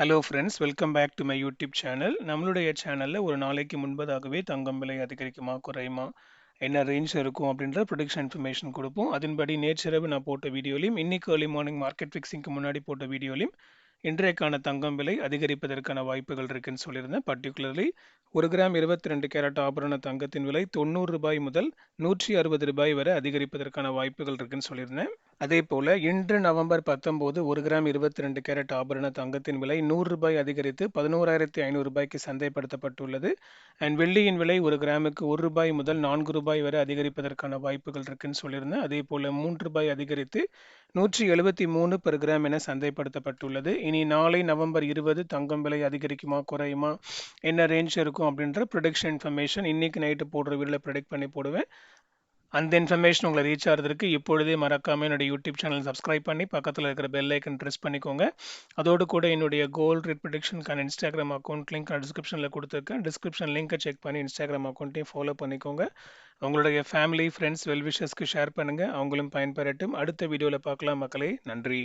Hello friends welcome back to my YouTube channel நம்மளுடைய சேனலில் ஒரு நாளைக்கு முன்பதாகவே தங்கம் விலை அதிகரிக்குமா குறையுமா என்ன ரேஞ்ச் இருக்கும் அப்படின்ற ப்ரொடிக்ஷன் இன்ஃபர்மேஷன் கொடுப்போம். அதன்படி நேற்றிரவு நான் போட்ட வீடியோலையும் இன்னைக்கு ஏர்லி மார்னிங் மார்க்கெட் ஃபிக்ஸிங்க்கு முன்னாடி போட்ட வீடியோலையும் இன்றைக்கான தங்கம் விலை அதிகரிப்பதற்கான வாய்ப்புகள் இருக்குன்னு சொல்லியிருந்தேன். பர்டிகுலர்லி ஒரு கிராம் இருபத்தி ரெண்டு கேரட் ஆபரண தங்கத்தின் விலை தொண்ணூறு ரூபாய் முதல் நூற்றி அறுபது ரூபாய் வரை அதிகரிப்பதற்கான வாய்ப்புகள் இருக்குன்னு சொல்லியிருந்தேன். அதே போல இன்று நவம்பர் பத்தொன்பது ஒரு கிராம் இருபத்தி ரெண்டு கேரட் ஆபரண தங்கத்தின் விலை நூறு ரூபாய் அதிகரித்து பதினோராயிரத்தி ஐநூறு ரூபாய்க்கு சந்தைப்படுத்தப்பட்டுள்ளது. அண்ட் வெள்ளியின் விலை ஒரு கிராமுக்கு ஒரு ரூபாய் முதல் நான்கு ரூபாய் வரை அதிகரிப்பதற்கான வாய்ப்புகள் இருக்குன்னு சொல்லியிருந்தேன். அதே போல மூன்று ரூபாய் அதிகரித்து நூற்றி எழுபத்தி மூணு பெர் கிராம் என சந்தைப்படுத்தப்பட்டுள்ளது. இனி நாளை நவம்பர் இருபது தங்கம் விலை அதிகரிக்குமா குறையுமா என்ன ரேஞ்ச் இருக்கும் அப்படின்ற ப்ரொடிக்ஷன் இன்ஃபர்மேஷன் இன்னைக்கு நைட்டு போடுற வீடியோவில் ப்ரொடெக்ட் பண்ணி போடுவேன். அந்த இன்ஃபர்மேஷன் உங்களை ரீச் ஆகிறதுக்கு இப்பொழுதே மறக்காமல் என்னுடைய யூடியூப் சேனல் சப்ஸ்கிரைப் பண்ணி பக்கத்தில் இருக்கிற பெல் ஐக்கன் ப்ரெஸ் பண்ணிக்கோங்க. அதோடு கூட என்னுடைய கோல்ட் ரேட் ப்ரொடிக்ஷனுக்கான இன்ஸ்டாகிராம் அக்கௌண்ட் லிங்க் நான் டிஸ்கிரிப்ஷனில் கொடுத்துருக்கேன். டிஸ்கிரிப்ஷன் லிங்கை செக் பண்ணி இன்ஸ்டாகிராம் அக்கௌண்ட்டையும் ஃபாலோ பண்ணிக்கோங்க. உங்களுடைய ஃபேமிலி ஃப்ரெண்ட்ஸ் வெல்விஷஸ்க்கு ஷேர் பண்ணுங்கள் அவங்களும் பயன்பெறட்டும். அடுத்த வீடியோவில் பார்க்கலாம் மக்களே. நன்றி.